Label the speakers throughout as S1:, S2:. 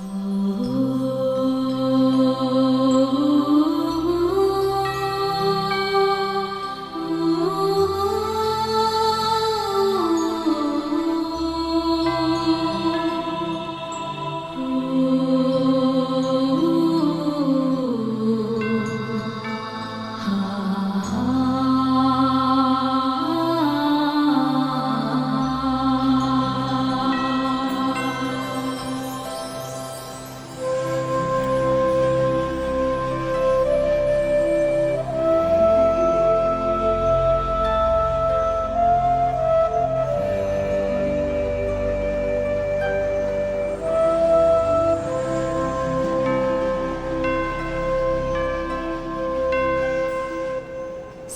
S1: Oh.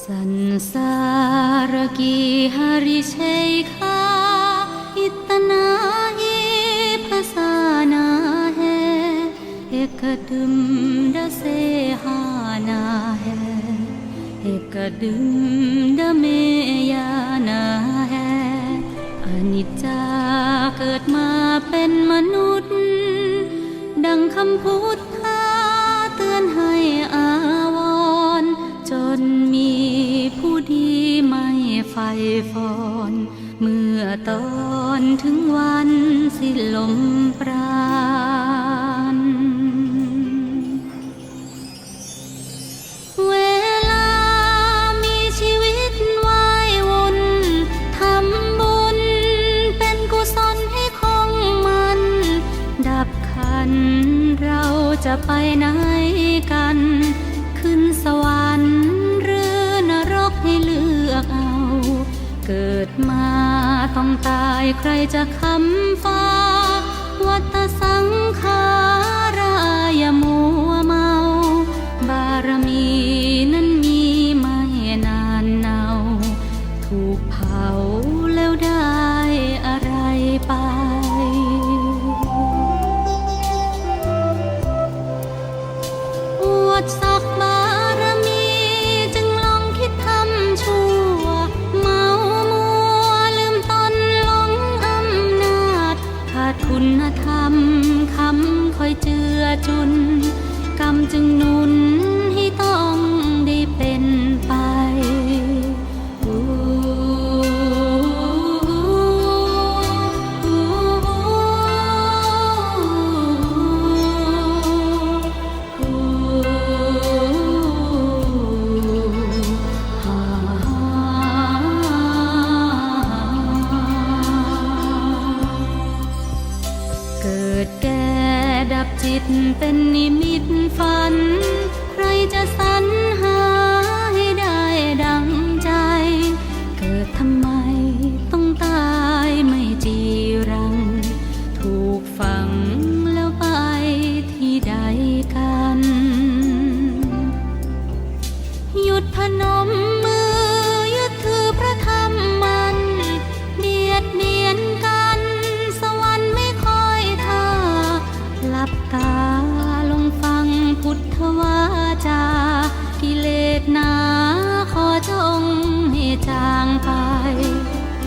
S1: संसारकी हरिशैखा इतना ही फसाना है एक दुम्ड से हाना है एक दुम्ड में याना हैอนิจจาเกิดมาเป็นมนุษย์ ดังคำพุท ไม่ไฟฟอน เมื่อตอนถึงวันสิ้นลมปราณเวลามีชีวิตวายวนทำบุญเป็นกุศลให้คงมัน ดับขันเราจะไปนกั ใครจะคำฟ้า วัตสังขารายมั จึงหนุ ตเป็นนิมิตฝัน ใครจะสรรหาให้ได้ดังใจ เกิดทำไมต้องตายไม่จีรัง ถูกฝังแล้วไปที่ใดกัน หยุดพนม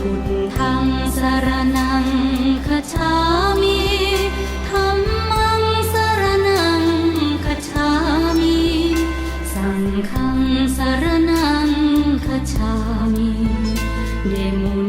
S1: พุทธังสารนังคชามิธรรมังสรนังคชามิ สังฆังสรนังคชามิเดมุ